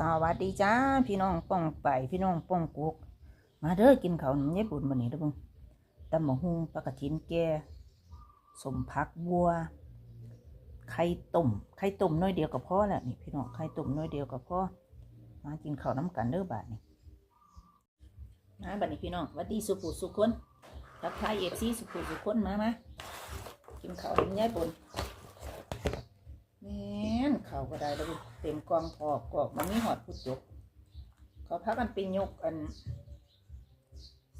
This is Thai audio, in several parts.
สวัสดีจ้าพี่น้องป้องไปพี่น้องป้องกุก มาเด้อกินข้าวหนุ่มญี่ปุ่นวันนี้เด้อเบุ้งตำหมกฮุงปลากระถินแก่สมพักบัว ไข่ต้มไข่ต้มน้อยเดียวก็พอแหละนี่พี่น้องไข่ต้มน้อยเดียวก็พอมากินข้าวน้ำกันเด้อบาดนี้มาบัดนี้พี่น้องวัดดีสุภูสุคนทักทายเอฟซีสุภูสุคนมามากินข้าวหนุ่มญี่ปุ่น ก็ได้แล้วเต็มกองพอกกอกมันมีหอดผู้จกเขาพักกันไปยกอัน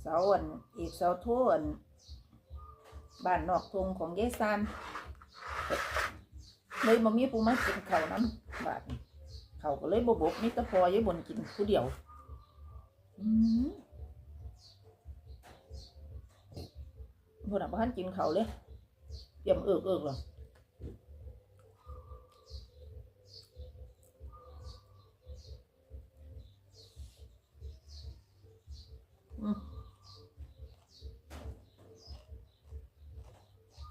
เสาอันอีกเสาโทอันบ้านนอกทงของเยซานเลยมามีปูมากินเขาน้ำบาดนี้เขาก็เลยบบกมิตรพอยบนกินผู้เดียวอืมพวกนักบ้านกินเขาเลยเตรียมเอิกเอิกหรอ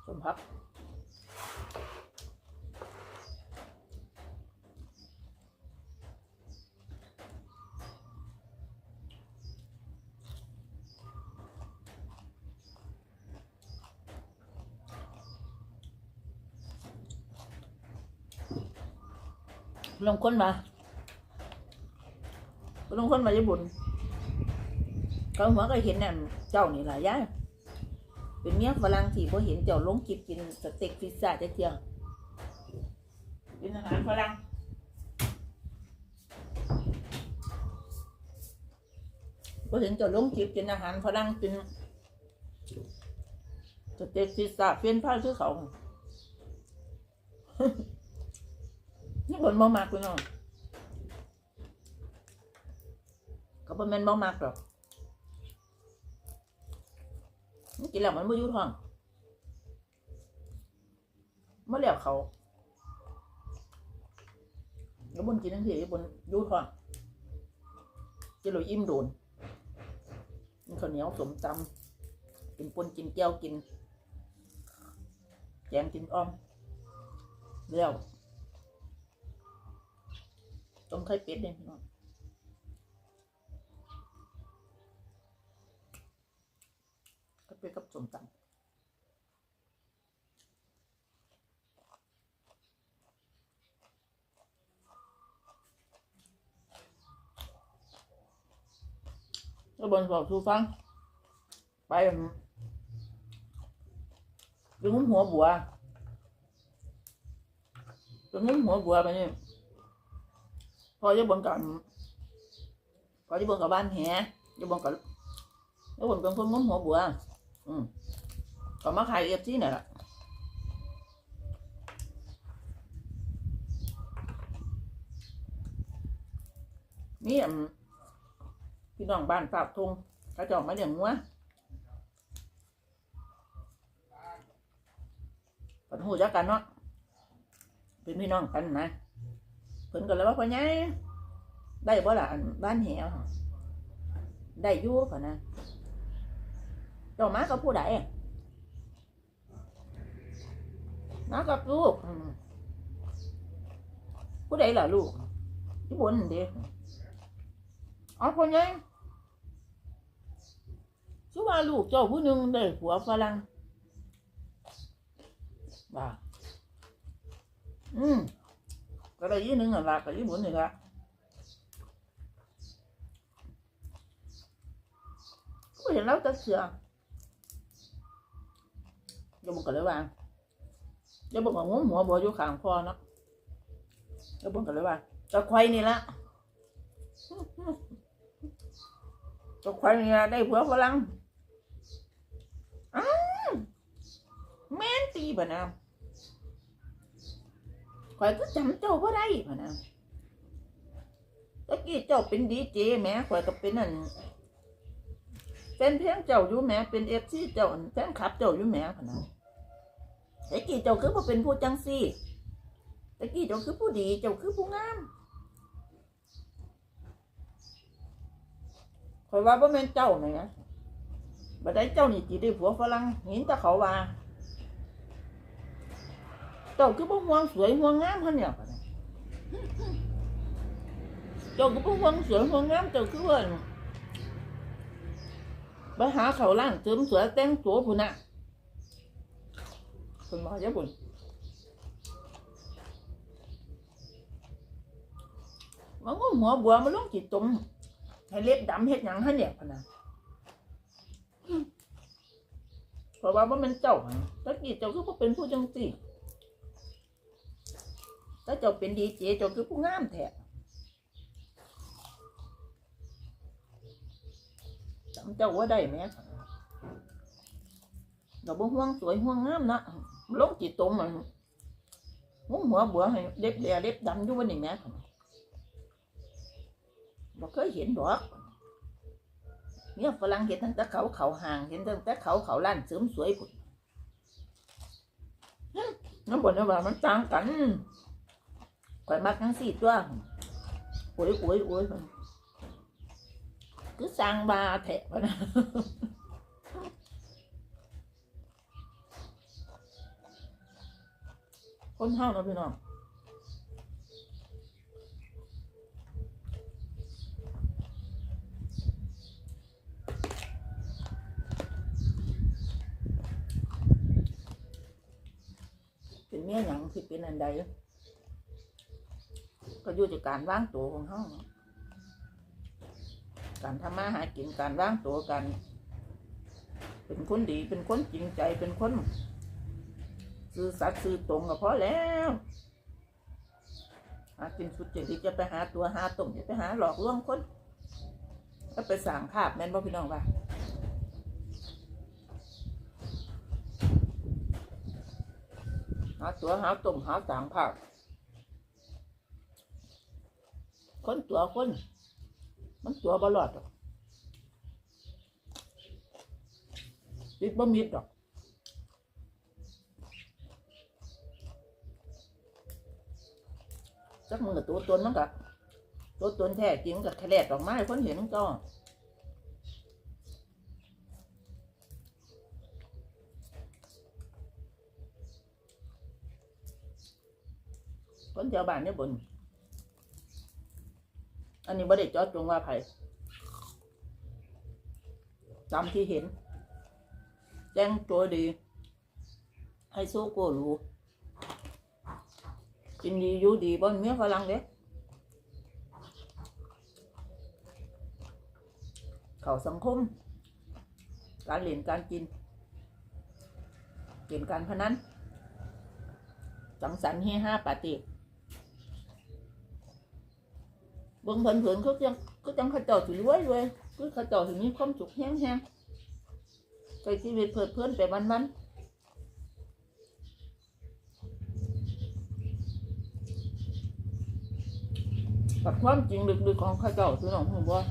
สมพักลงคนมาลงคนมาญี่ปุ่น เขาหัวก็เห็นนั่นเจ้านี่แหละยายเป็นเมียฝรั่งที่พอเห็นเจ้าลงกิบกินสเต็กพิซซ่าจะเที่ยงเป็นอาหารฝรั่งพอเห็นเจ้าลงกิบกินอาหารฝรั่งกินสเต็กพิซซ่าเฟียนพายคือเขานี่บนบ่มากคุณน้องก็บ่แม่นบ่มากหรอก มัน กินแล้วมันไม่ยุ่ท้องมาแล้วเขาแล้วบนกินทั้งทีบนยุ่ท้องกินเราอิ่มโดนกินข้าวเหนียวสมตำกินปนกินแก้วกินแกงกินอ้อมแล้วต้มไข่เป็ดเนี่ยพี่น้อง ก็ไปกับสมตำก็บนบอกสูฟัง ไปไปงุ้มหัวบัวไปงุ้มหัวบัวไปนี่พอจะบนกับพอจะบนกับบ้านแหจะบนกับแล้วบนเป็คนงุ้มหัวบัว อืมก็มาขายเอฟซีเนี่ยแหละนี่อืมพี่น้องบ้านฝากทงกระจอกมาเลี้ยงงัวปันหูจักกันเนาะเป็นพี่น้องกันนะเพิ่นก็เลยว่าพ่อใหญ่ได้บ่ล่ะบ้านแหวได้ยู่ป่ะนะ เจ้ามากับผู้ใดมากับลูก ผู้ใดล่ะลูกที่บนนั่นเด็กอ๋อคนยังชื่อว่าลูกเจ้าผู้หนึ่งได้ผัวฝรั่งว่าอืมก็ได้ยี่หนึ่งอะละกับยี่บุญนี่ละก็เห็นแล้วจะเชื่อ จะบอกกันเลยว่าจะบอกว่าหัวหัวบัวอยู่ข้างคอเนาะจะบอกกันเลยว่าจะควายนี่ละจะควายนี่ละได้ผัวฝรั่งอ้าแม่นตีบ่นะควายก็จำเจ้าบ่ได้บ่นะตะกี้เจ้าเป็นดีเจแม่ควายก็เป็นนั่นเป็นเพียงเจ้าอยู่แม่เป็นเอฟซีเจ้าแฟนคลับเจ้าอยู่แม่พะนะ ตะกี้เจ้าคือบ่เป็นผู้จังซี่ตะกี้เจ้าคือผู้ดีเจ้าคือผู้งามคอยว่าบ่แม่นเจ้าแหม่บัดใดเจ้านี่สิได้ผัวฝรั่งเห็นแต่เขาว่าเจ้าคือบ่ห่วงสวยห่วงงามหั่นเนี่ยเจ้าก็เพิ่วงสวยห่วงงามเจ้าคือว่าไปหาเขาล่างเสริมสวยแต่งตัวพุ่นน่ะ คุณมาเยอะพุ่นมันก็หัวบัวมันลงจิตตมให้เล็บดำเฮ็ดหยังให้เนี่ยพนะเพราะว่าบ่แมันเจ้าตะกี้เจ้าคือบ่เป็นผู้จังซี่ถ้าเจ้าเป็นดีเจเจ้าคือผู้งามแท้จำเจ้าว่าได้ไหมเราบ่ห่วงสวยห่วงงามนะ ลงจิตตรงมันมุ้งหัวบัวให้เล็บแดงเล็บดำอยู่วันนี้แม่บ่เคยเห็นดอกเนี่ยฝรั่งเห็นตั้งแต่เขาเขาห่างเห็นตั้งแต่เขาเขาล้านเสริมสวยพุ่นน้ำบ่นว่ามันต่างกันข่อยมักทั้งสี่ตัวโอ้ยโอ้ยโอ้ย cứ sang ba thẻ vào đó con hao nó bên nào เป็นเมียหยังที่เป็นอันใดก็อยู่ที่การว่างตัวของเขาการทำมาหากินการว่างตัวกัน เป็นคนดีเป็นคนจริงใจเป็นคน ซื่อสัตย์ซื่อตรงก็พอแล้วหากินสุดจริตจะไปหาตัวหาตรงจะไปหาหลอกลวงคนก็ไปสั่งภาพแม่นบ่พี่น้องว่าหาตัวหาตรงหาสั่งภาพคนตัวคน มันตัวบลอดหรอกติดบ่มิดหรอก สักมือตัวตนมันกับตัวตนแท้จริงกับแคลดออกมาให้คนเห็นก็คนชาวบ้านเนี่ยบน อันนี้ไม่ได้เจอดจงว่าไผ่ตามที่เห็น แจ้งตัวดี ให้สู้โกรู้ กินดีอยู่ดีบนเมียฝรั่งเด้เขาสังคม การเล่นการกินเกมการพนันสังสรรค์เฮฮาปาร์ตี้เบิ่งเผินๆเขาจังเขาจังเขาเจ้าสิรวยรวยคือเขาเจ้าสิมีความสุขแห้งๆใช้ชีวิตเพลิดเพลินไปวันๆ กับความจริงลึกๆของเขาเจ้าคือน้องหูว่า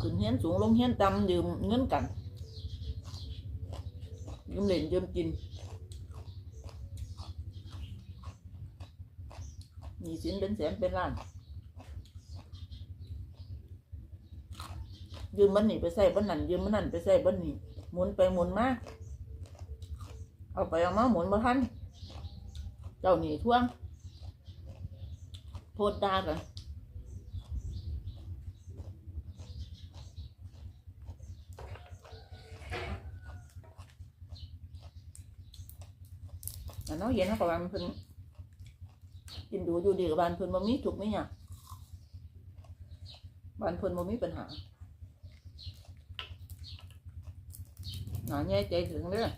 ขึ้นเฮียนสูงลงเฮียนต่ำยืมเงินกันยืมเล่นยืมกินมีสินเป็นแสนเป็นล้านยืมมันนี่ไปใส่บ้านนั่นยืมมันนั่นไปใส่บ้านนี่หมุนไปหมุนมาเอาไปเอามาหมุนมาทันเจ้าหนีท่วง โพดดากันแต่น้องเย็นเขาก็ว่านเพิ่นกินดูอยู่ดีกับบ้านเพิ่นบ่มีถูกไหมเนี่ยบ้านเพิ่นบ่มีปัญหาหนาแย่ใจถึงเด้อ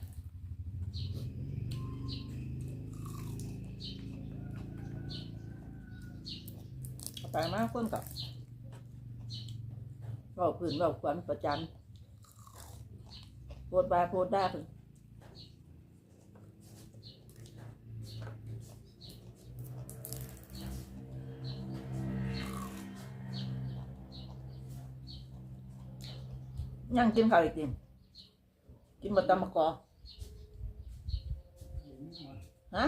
ไปมากคนกับเบาพื้นเบาขวัญประจันโพดบาโพดได้เพิ่นยังกินข้าวอีกกินกินบะตำมะกอฮะ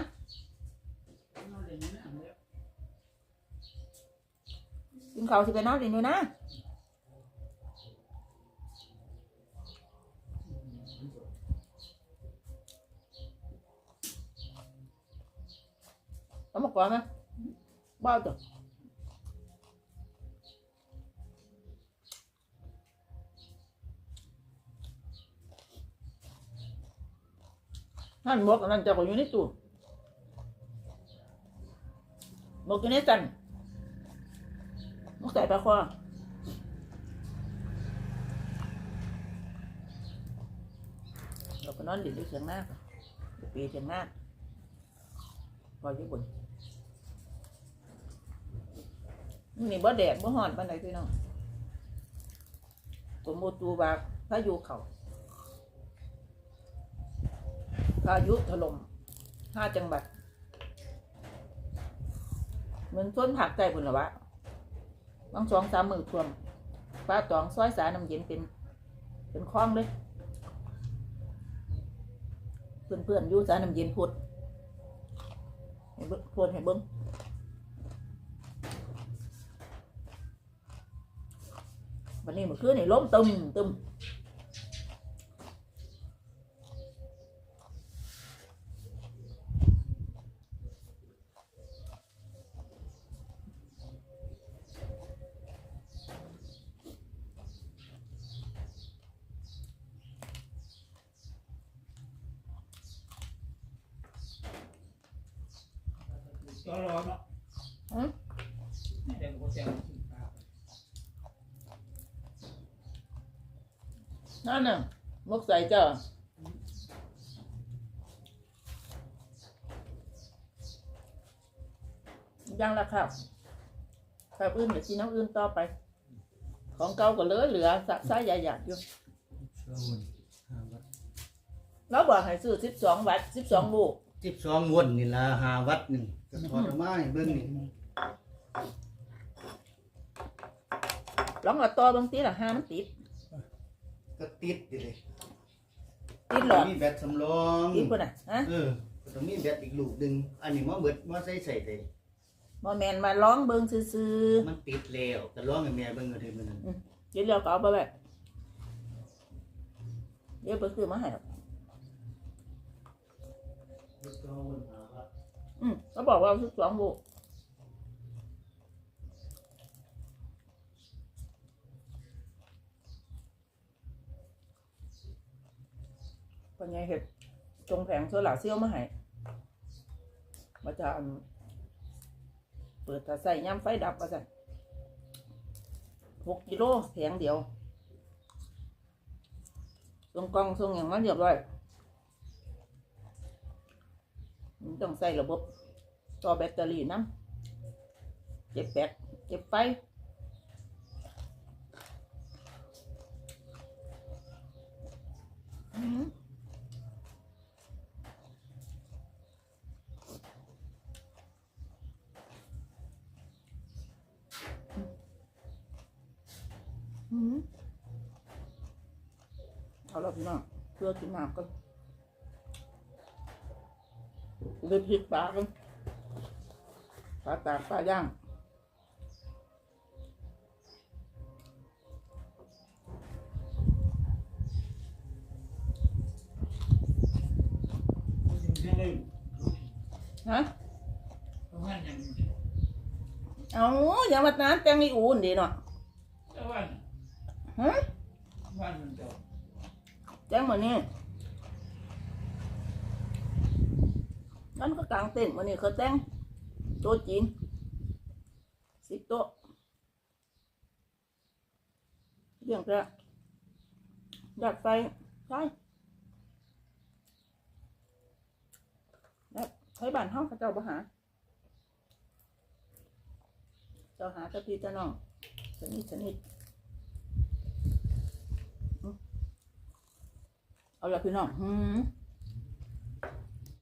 กินข้าวสิไปนอนดินอยู่นะตำมะกอไหมบ้าจ้ะนั่นหมกนั่นจะก็อยู่ในตู้หมกอยู่ในจัน ใส่ปลาคอเราก็นอนดิ่นด้วยเสียงหน้าปีเสียงหน้าพออยู่บนนี่บ่แดดบ่ฮ้อนปานใดพี่น้องกรมอุตุว่าพายุเขาพายุถล่มห้าจังหวัดเหมือนต้นผักใจพุ่นละวะ บางสองสามมือท่วมฟ้าตองซอยสาน้ำเย็นเป็นเป็นคลองเลยเพื่อนเพื่อนยู่สาน้ำเย็นพุดให้เบิ้งพูดให้เบิ้งวันนี้เมื่อคืนนี่ล้มตึมตึม นั่นน่ะมกใส่เจ้า ยังละครับครับอื่นเดี๋ยวกินน้ำอื่นต่อไป ของเก่าก็เหลือเหลือสะสายใหญ่ๆอยู่เราบอกให้ซื้อสิบสองวัตสิบสองลูก สิบสองวนนี่ละหาวัดหนึ่ง ก็ทอดออกมาให้เบิ่งนี่ลองเอาต่อบางทีละห้ามันติด ก็ติดอยู่เลยติดหลอดมีแบตสำรองติดคนน่ะฮะเออก็ต้องมีแบตอีกลูกหนึ่งอันนี้มาเบิดมาใส่ใส่เลยบอแมนมาร้องเบิงซื่อมันติดแล้วก็ร้องให้แม่เบิ่งก็ได้มื้อนั้นๆเดี๋ยวเราก็เอาไปแบบเดี๋ยวไปซื้อมาให้หรอกสิบสองวนหาวัด อืมเขาบอกว่าสิบสองลูกป็นไงเห็ดจงแผงโซลาเซลล์มาให้มาจะอันเปิดถ้าใส่ย่ำไฟดับก็จะหกกิโลแผงเดียวส่งกองส่งอย่างนั้นเรียบร้อย มันต้องใส่ระบบต่อแบตเตอรี่น้ำเก็บแบตเก็บไฟอืมอืมเอาละพี่น้องเพื่อกินน้ำกั นเลยพริกปลากันปลาตากปลาย่างฮะเอาอย่ามาน้ำแตงอีอุ่นดีเนาะฮะแจ้งมานี่นั่นก็กลาง เต้นวันนี้เขาแจ้งโต๊ะจีนสิบโต๊ะเรื่องจะดัดไฟใช่ใช้บ้านห้องเขาเจ้าบ่หา เจ้าหาเจ้าพี่เจ้าน้องชนิดชนิดเอาละพี่น้องหืม